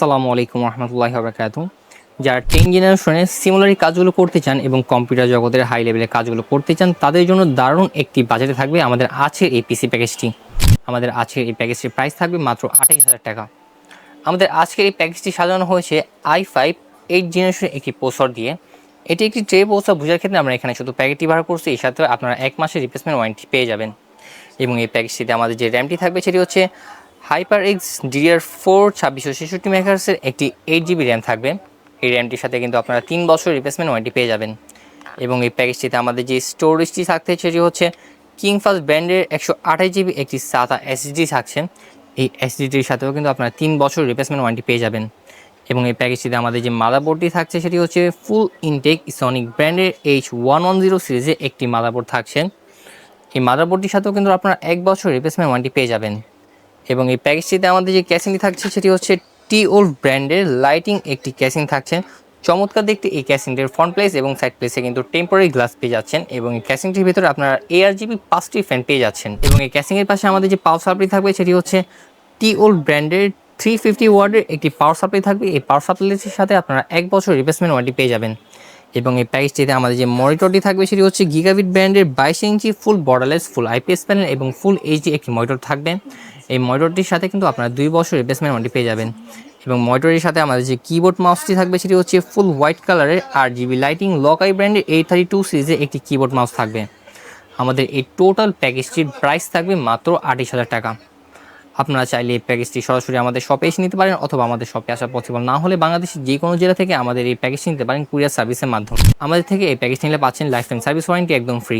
আসসালামু আলাইকুম রহমতুল্লাহি বারকাত যারা টেন জেনারেশনের সিমুলারি কাজগুলো করতে চান এবং কম্পিউটার জগতের হাই লেভেলের কাজগুলো করতে চান, তাদের জন্য দারুণ একটি বাজেটে থাকবে আমাদের আছে এই পিসি প্যাকেজটি আমাদের আছে এই প্যাকেজটির প্রাইস থাকবে মাত্র আঠাশ হাজার টাকা। আমাদের আজকের এই প্যাকেজটি সাজানো হয়েছে আই ফাইভ এইট জেনারেশনের একটি পোসর দিয়ে। এটি একটি ট্রে পোসর বোঝার ক্ষেত্রে আমরা এখানে শুধু প্যাকেটটি ব্যবহার করছি, এর সাথে আপনারা এক মাসের রিপ্লেসমেন্ট ওয়ারেন্টি পেয়ে যাবেন। এবং এই প্যাকেজটিতে আমাদের যে র্যামটি থাকবে, সেটি হচ্ছে হাইপার এক্স ডিডিআর ফোর ছাব্বিশশো ছেষট্টি মেগাহার্সের একটি এইট জিবি র্যাম থাকবে। এই র্যামটির সাথে কিন্তু আপনারা তিন বছর রিপ্লেসমেন্ট ওয়ারেন্টি পেয়ে যাবেন। এবং এই প্যাকেজটিতে আমাদের যে স্টোরেজটি থাকতে সেটি হচ্ছে কিং ফাস্ট ব্র্যান্ডের একশো আঠাশ জিবি একটি সাতা এসএসডি থাকছে। এই এসএসডির সাথেও কিন্তু আপনারা তিন বছর রিপ্লেসমেন্ট ওয়ারেন্টি পেয়ে যাবেন। এবং এই প্যাকেজটিতে আমাদের যে মাদারবোর্ডটি থাকছে সেটি হচ্ছে ফুল ইনটেক সনিক ব্র্যান্ডের এইচ ওয়ান ওয়ান জিরো সিরিজে একটি মাদারবোর্ড থাকছে। এই মাদারবোর্ডটির সাথেও কিন্তু আপনারা এক বছর রিপ্লেসমেন্ট ওয়ারেন্টি পেয়ে যাবেন। এবং এই প্যাকেজটিতে আমাদের যে ক্যাসিংটি থাকছে, সেটি হচ্ছে টি ওল্ড ব্র্যান্ডের লাইটিং একটি ক্যাসিং থাকছে। চমৎকার দেখতে এই ক্যাসিংটির ফ্রন্ট প্লেস এবং সাইড প্লেসে কিন্তু টেম্পোরারি গ্লাস পেয়ে যাচ্ছেন এবং এই ক্যাসিংটির ভিতরে আপনারা এআর জিবি পাঁচটি ফ্যান পেয়ে যাচ্ছেন। এবং এই ক্যাসিংয়ের পাশে আমাদের যে পাওয়ার সাপ্লাই থাকবে, সেটি হচ্ছে টি ওল্ড ব্র্যান্ডের থ্রি ফিফটি ওয়ার্ডের একটি পাওয়ার সাপ্লাই থাকবে। এই পাওয়ার সাপ্লাইটির সাথে আপনারা এক বছর রিপ্লেসমেন্ট ওয়ারেন্টি পেয়ে যাবেন। এবং এই প্যাকেজটিতে আমাদের যে মনিটরটি থাকবে সেটি হচ্ছে গিগাবিট ব্র্যান্ডের বাইশ inch full borderless full IPS panel এবং ফুল এইচডি একটি মনিটর থাকবে। এই মনিটরটির সাথে কিন্তু আপনারা দুই বছর রিপ্লেসমেন্ট ওয়ারেন্টি পেয়ে যাবেন। এবং মনিটরের সাথে আমাদের যে কিবোর্ড মাউসটি থাকবে সেটি হচ্ছে ফুল হোয়াইট কালারের আর জিবি লাইটিং লকাই ব্র্যান্ডের এইট থার্টি টু সিরিজে একটি কিবোর্ড মাউস থাকবে। আমাদের এই টোটাল প্যাকেজটির প্রাইস থাকবে মাত্র আঠাশ হাজার টাকা। আপনারা চাইলে এই প্যাকেজটি সরাসরি আমাদের শপে এসে নিতে পারেন অথবা আমাদের শপে আসা পসিবল না হলে বাংলাদেশের যে কোনো জেলা থেকে আমাদের এই প্যাকেজটি নিতে পারেন কুরিয়ার সার্ভিসের মাধ্যমে। আমাদের থেকে এই প্যাকেজটি নিলে পাচ্ছেন লাইফ টাইম সার্ভিস ওয়ারেন্টি একদম ফ্রি